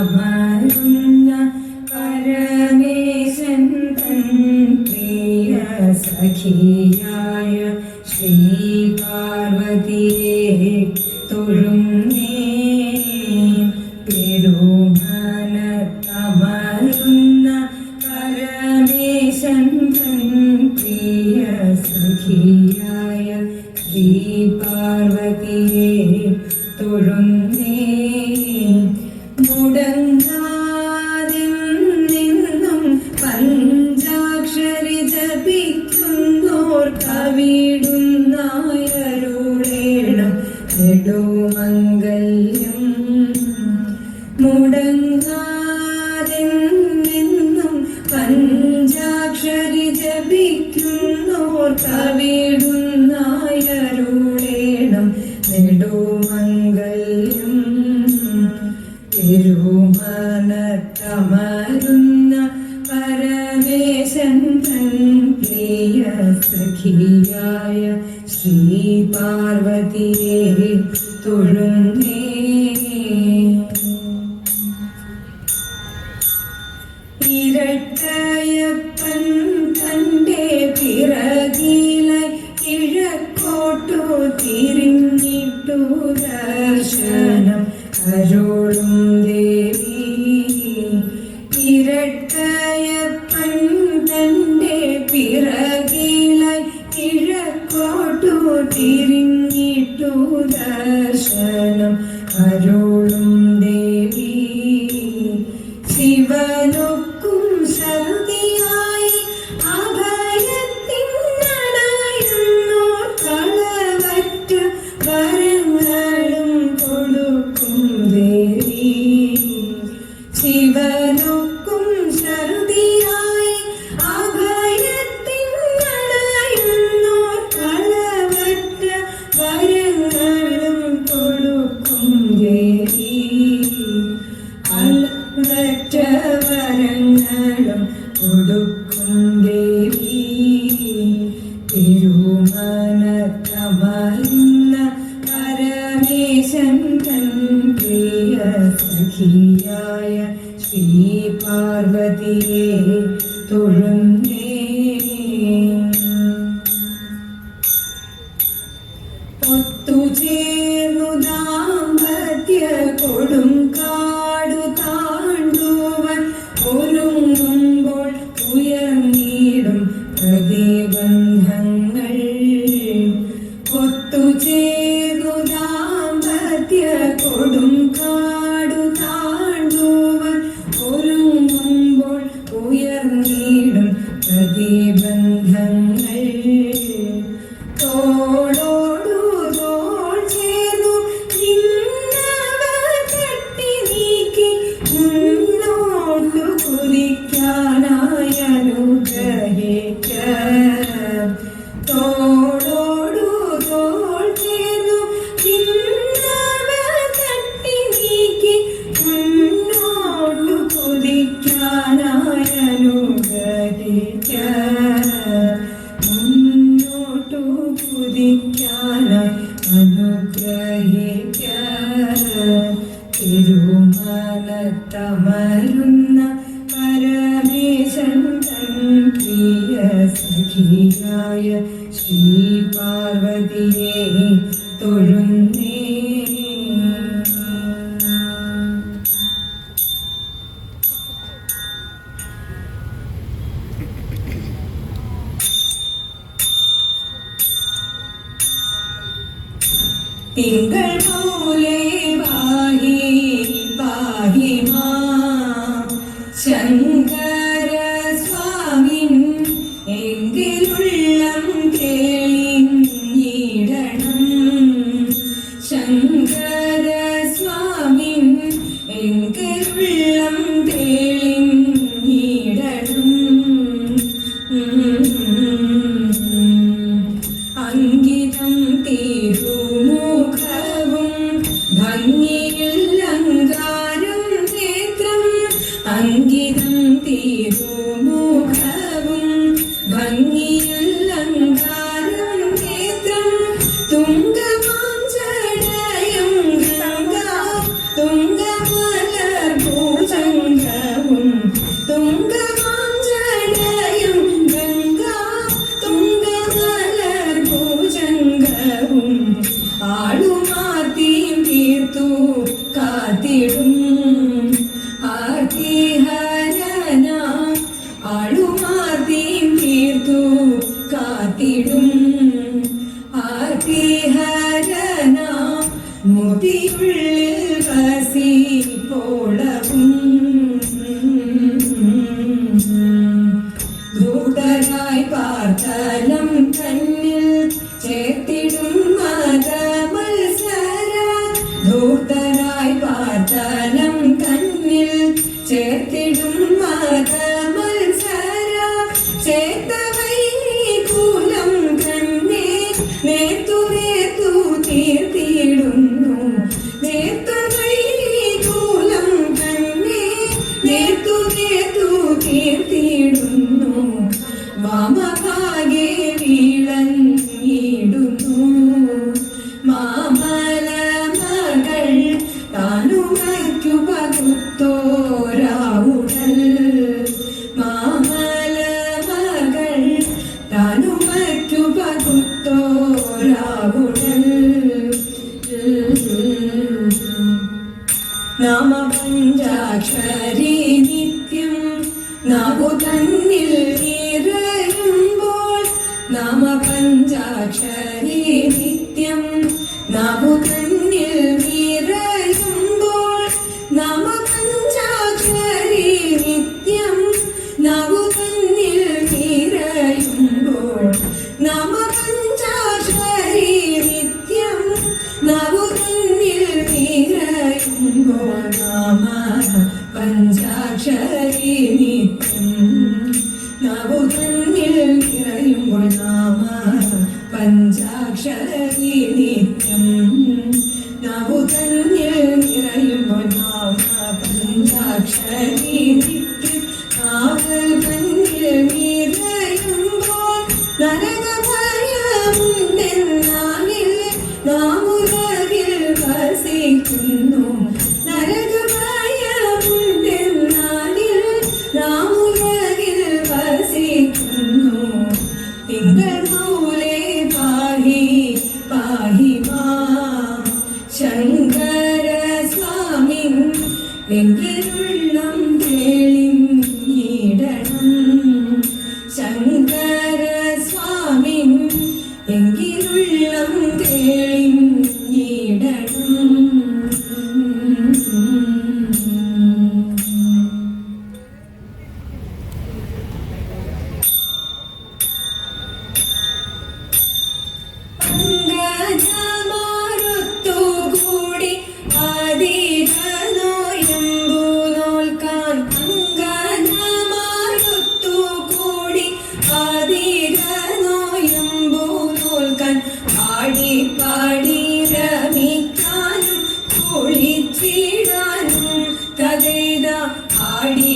തിരുമനത്തമരുന്ന പരമേശൻ പ്രിയ സഖിയായ ശ്രീ പാർവതിയെ തൊഴുന്നേ പെരുമനത്തമരുന്ന പരമേശൻ പ്രിയ സഖിയായ ശ്രീ പാർവതിയെ തൊഴുന്നേ சஜோடும் Öldüm. തിരുമലത്തമരുന്ന പരമേശൻ പ്രിയ സഖിയായ ശ്രീ പാർവതിയെ തൊഴുന്ന. ভুলে পাহি পাহি মা। തന്നിൽ ചേർത്തിടും മതമത്സര ധൂതരായി പാർത്തലം കണ്ണിൽ ചേർത്തിടും മതമത്സര ചേർത്തവൈ കൂലം കണ്ണേ നേർത്തു നേർത്തു തീർത്തിടുന്നു നേർത്തവൈ കൂലം കണ്ണേ നേർത്തു നേർത്തു തീർത്തിടുന്നു വാമഭാഗേ You. നിത്യം നിത്യം നിത്യം നാമ പഞ്ചാക്ഷരി നിത്യം നാവു തന്നിൽ നിറയുമ്പോൾ നാമ പഞ്ചാക്ഷരി നിത്യം கீழானும் கதைதான் ஆடி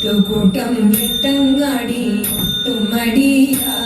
എട്ടുകൂട്ടം വെട്ടങ്ങാടി ഒട്ടുമടിയാ